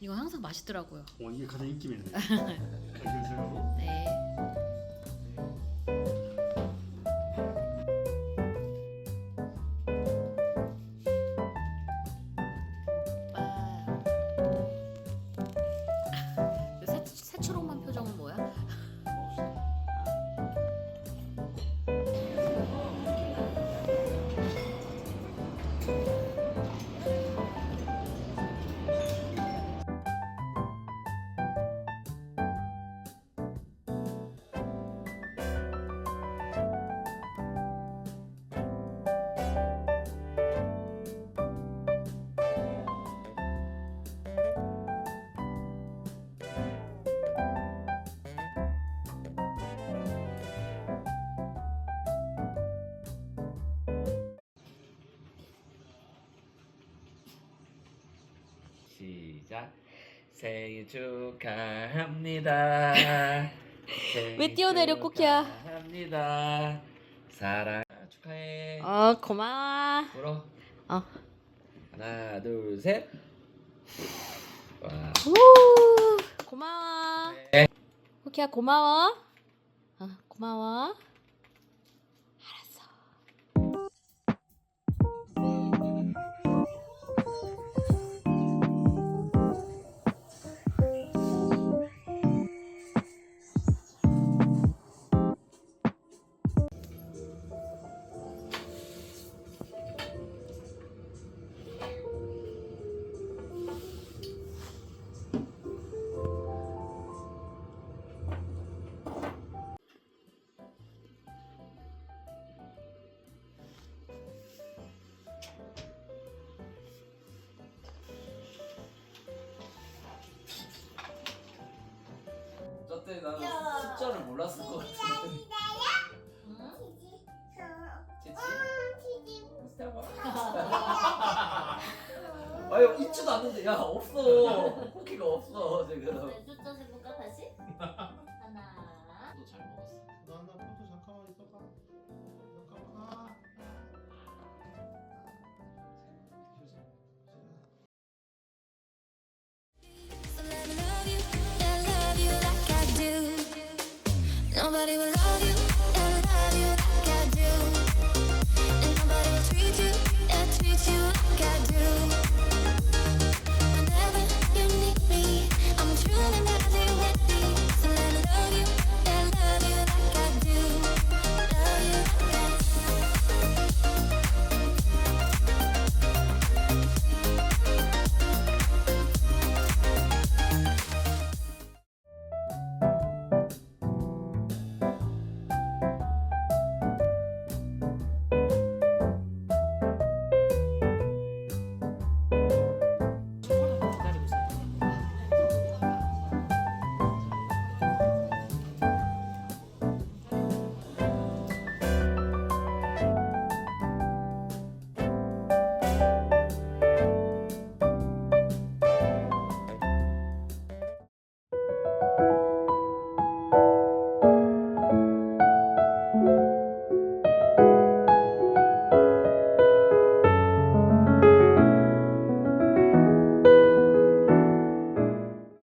이거 항상 맛있더라고요. 어, 이게 가장 인기 메뉴예요. 아, 네. 생일 축하합니다. 생일 왜 뛰어내려, 쿠키야? 축하합니다. 사랑 축하해. 어 고마워. 불어. 어. 하나 둘 셋. 와. 우 고마워. 네. 쿠키야 고마워. 어, 고마워. 나는 숫자를 몰랐을 것 같은데. 치치? 아유 있지도 않는데. 야 없어. 쿠키가 없어 지금. 숫자 생각